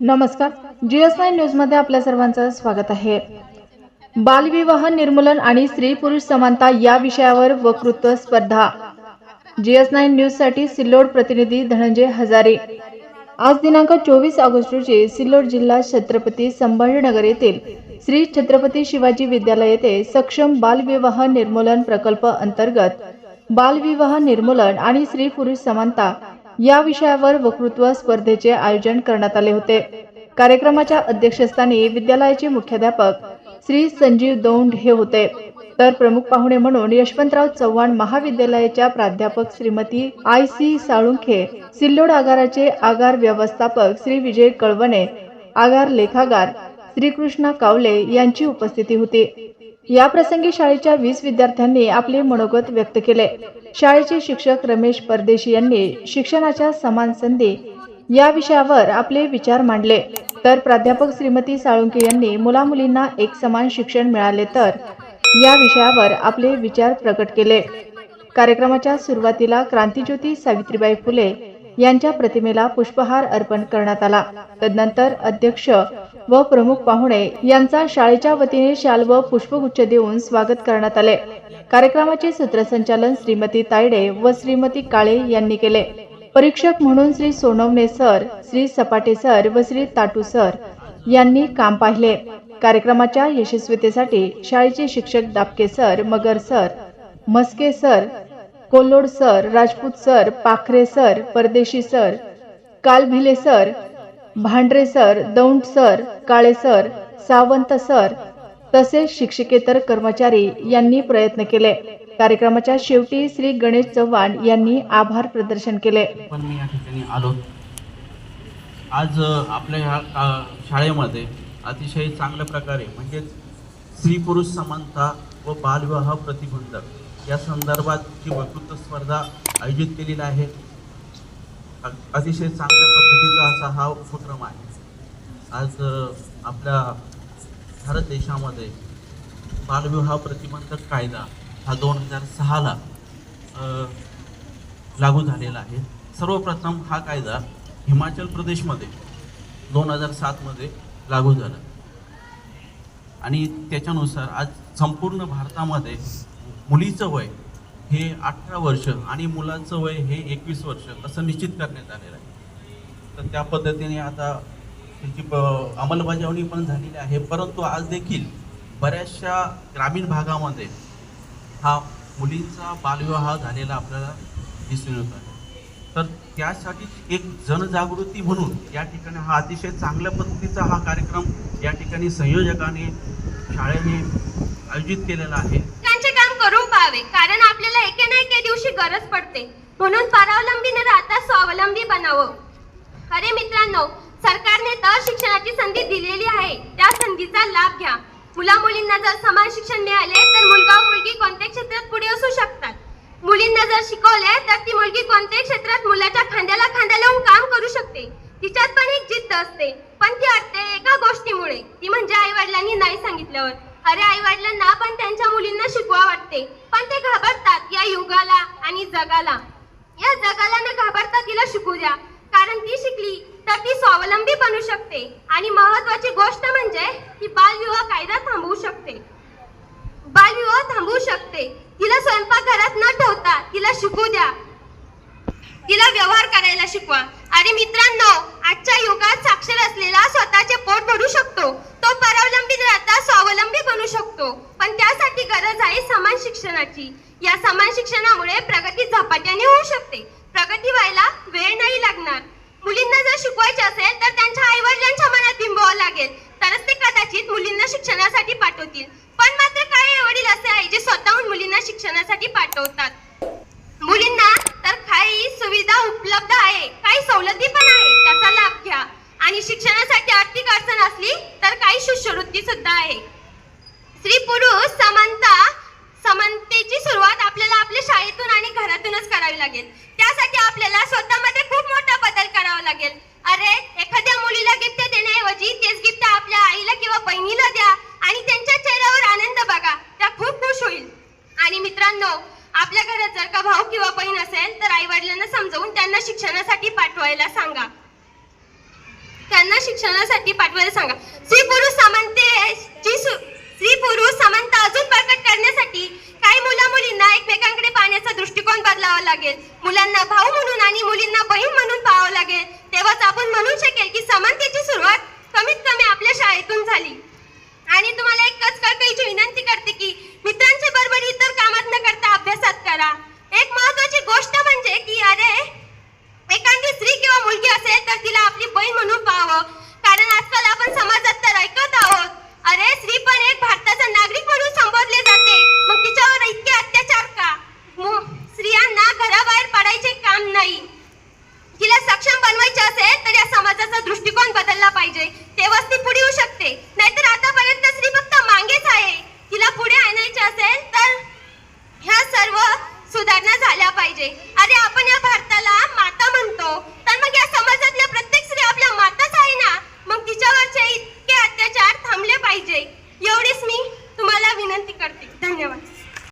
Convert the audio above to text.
नमस्कार. GS nine न्यूजमध्ये आपल्या सर्वांचं स्वागत आहे. बालविवाह निर्मूलन आणि स्त्री पुरुष समानता या विषयावर वक्तृत्व स्पर्धा. जीएस नाईन न्यूजसाठी सिल्लोड प्रतिनिधी धनंजय हजारे. आज दिनांक चोवीस ऑगस्ट रोजी सिल्लोड जिल्हा छत्रपती संभाजीनगर येथील श्री छत्रपती शिवाजी विद्यालय येथे सक्षम बालविवाह निर्मूलन प्रकल्प अंतर्गत बालविवाह निर्मूलन आणि स्त्री पुरुष समानता या विषयावर वक्तृत्व स्पर्धेचे आयोजन करण्यात आले होते. कार्यक्रमाच्या अध्यक्षस्थानी विद्यालयाचे मुख्याध्यापक श्री संजीव दौंड हे होते. तर प्रमुख पाहुणे म्हणून यशवंतराव चव्हाण महाविद्यालयाच्या प्राध्यापक श्रीमती आय सी साळुंखे सिल्लोड आगाराचे आगार व्यवस्थापक श्री विजय कळवणे आगार लेखागार श्रीकृष्णा कावले यांची उपस्थिती होती. या प्रसंगी शाळेच्या वीस विद्यार्थ्यांनी आपले मनोगत व्यक्त केले. शाळेचे शिक्षक रमेश परदेशी यांनी शिक्षणाच्या समान संधी या विषयावर आपले विचार मांडले. तर प्राध्यापक श्रीमती साळुंके यांनी मुलामुलींना एक समान शिक्षण मिळाले तर या विषयावर आपले विचार प्रकट केले. कार्यक्रमाच्या सुरुवातीला क्रांतीज्योती सावित्रीबाई फुले यांच्या प्रतिमेला पुष्पहार अर्पण करण्यात आला. तदनंतर अध्यक्ष व प्रमुख पाहुणे यांचा शाळेच्या वतीने शाल व पुष्पगुच्छ देऊन स्वागत करण्यात आले. कार्यक्रमाचे सूत्रसंचालन श्रीमती तायडे व श्रीमती काळे यांनी केले. परीक्षक म्हणून श्री सोनवणे सर श्री सपाटे सर व श्री ताटू सर यांनी काम पाहिले. कार्यक्रमाच्या यशस्वीतेसाठी शाळेचे शिक्षक Dapke sir Magar sir Maske sir Kollod sir Rajput sir Pakhare sir Pardeshi sir Kalbhile sir Bhandare sir Daund sir Kale sir Sawant sir तसेच शिक्षकेतर कर्मचारी यांनी प्रयत्न केले. कार्यक्रमाच्या शेवटी श्री गणेश चव्हाण यांनी आभार प्रदर्शन केले. मी या ठिकाणी आलो. आज आपल्या ह्या शाळेमध्ये अतिशय चांगल्या प्रकारे म्हणजेच स्त्री पुरुष समानता व बालविवाह प्रतिबंधक या संदर्भात जी वक्तृत्व स्पर्धा आयोजित केलेली आहे अतिशय चांगल्या पद्धतीचा असा हा उपक्रम आहे. आज आपल्या भारत देशामध्ये बालविवाह प्रतिबंधक कायदा हा दोन हजार सहाला लागू झालेला आहे. सर्वप्रथम हा कायदा हिमाचल प्रदेशमध्ये दोन हजार सातमध्ये लागू झाला. आणि त्याच्यानुसार आज संपूर्ण भारतामध्ये मुलीचं वय हे अठरा वर्ष आणि मुलांचं वय हे एकवीस वर्ष असं निश्चित करण्यात आलेलं आहे. तर त्या पद्धतीने आता त्याची प- अंमलबजावणी पण झालेली आहे. परंतु आज देखील बऱ्याचशा ग्रामीण भागामध्ये हा मुलींचा बालविवाह झालेला आपल्याला दिसून येत आहे. तर त्यासाठी एक जनजागृती म्हणून या ठिकाणी हा अतिशय चांगल्या पद्धतीचा हा कार्यक्रम या ठिकाणी संयोजकाने शाळेने आयोजित केलेला आहे. त्यांचे कारण आपल्याला एके ना एके दिवशी गरज पडते. म्हणून परावलंबी न राहता स्वावलंबी बनावं. अरे मित्रांनो सरकारने तर शिक्षणाची संधी दिलेली आहे. त्या संधीचा लाभ घ्या. मुला मुलींना जर समान शिक्षण मिळाले तर मुलगा मुलगी कोणत्या क्षेत्रात पुढे असू शकतात. मुलींना जर शिकवले तर ती मुलगी कोणत्याही क्षेत्रात मुलाच्या खांद्याला खांद्या लावून काम करू शकते. तिच्यात पण एक जिद्द असते. पण ती अडते एका गोष्टीमुळे. ती म्हणजे आई वडिलांनी नाही सांगितल्यावर. अरे आई वडिलांना पण त्यांच्या शिकवा वाटते. पण ते घाबरतात या युगाला आणि जगाला. या जगाला न घाबरता तिला शिकू द्या. कारण ती शिकली तर ती स्वावलंबी बनू शकते. आणि महत्वाची गोष्ट म्हणजे ती बालविवाह कायदा थांबवू शकते. बालविवाह थांबवू शकते. तिला स्वयंपाकघरात न ठेवता तिला शिकू द्या. तिला व्यवहार करायला शिकवा. अरे मित्रांनो आजच्या युगात साक्षर असलेला स्वतःचे पोट भरू शकतो तो परावलंबी न राहता स्वावलंबी बनू शकतो पण त्यासाठी गरज आहे समान शिक्षणाची या समान शिक्षणामुळे प्रगती झपाट्याने होऊ शकते. प्रगती व्हायला वेळ नाही लागणार. मुलींना जर शिकवायचे असेल तर त्यांच्या आई वडिलांच्या मनात बिंबवावं लागेल. तरच ते कदाचित मुलींना शिक्षणासाठी पाठवतील. पण मात्र काही आई वडील असे आहे जे स्वतःहून मुलींना शिक्षणासाठी पाठवतात. मुलींना तर काही सुविधा उपलब्ध आहे काही सवलती पण आहे त्याचा लाभ घ्या. आणि शिक्षणासाठी आर्थिक अडचण असली तर काही शिष्यवृत्ती सुद्धा आहे. स्त्री पुरुष समानता समानतेची सुरुवात आपल्याला आपल्या शाळेतून आणि घरातूनच करावी लागेल. त्यासाठी आपल्याला स्वतःमध्ये खूप मोठा बदल करावा लागेल. अरे एखाद्या मुलीला गिफ्ट देण्याऐवजी तेच गिफ्ट आपल्या आईला किंवा बहिणीला द्या आणि त्यांच्या चेहऱ्यावर आनंद बघा. त्या खूप खुश होईल. आणि मित्रांनो आपल्या घरात जर का भाऊ किंवा बहीण असेल तर आई वडिलांना समजवून त्यांना शिक्षणासाठी पाठवायला सांगा. त्यांना शिक्षणासाठी पाठवायला सांगा. स्त्री पुरुष समानतेची स्त्री पुरुष समानता अजून बळकट करण्यासाठी काही मुला मुलींना एकमेकांकडे पाहण्याचा दृष्टिकोन बदलावा लागेल. मुलांना भाऊ म्हणून आणि मुलींना बहीण म्हणून पाहावं लागेल. तेव्हाच आपण म्हणू शकेल की समानतेची सुरुवात कमीत कमी आपल्या शाळेतून झाली. आणि तुम्हाला एकच कळकळीची विनंती करते की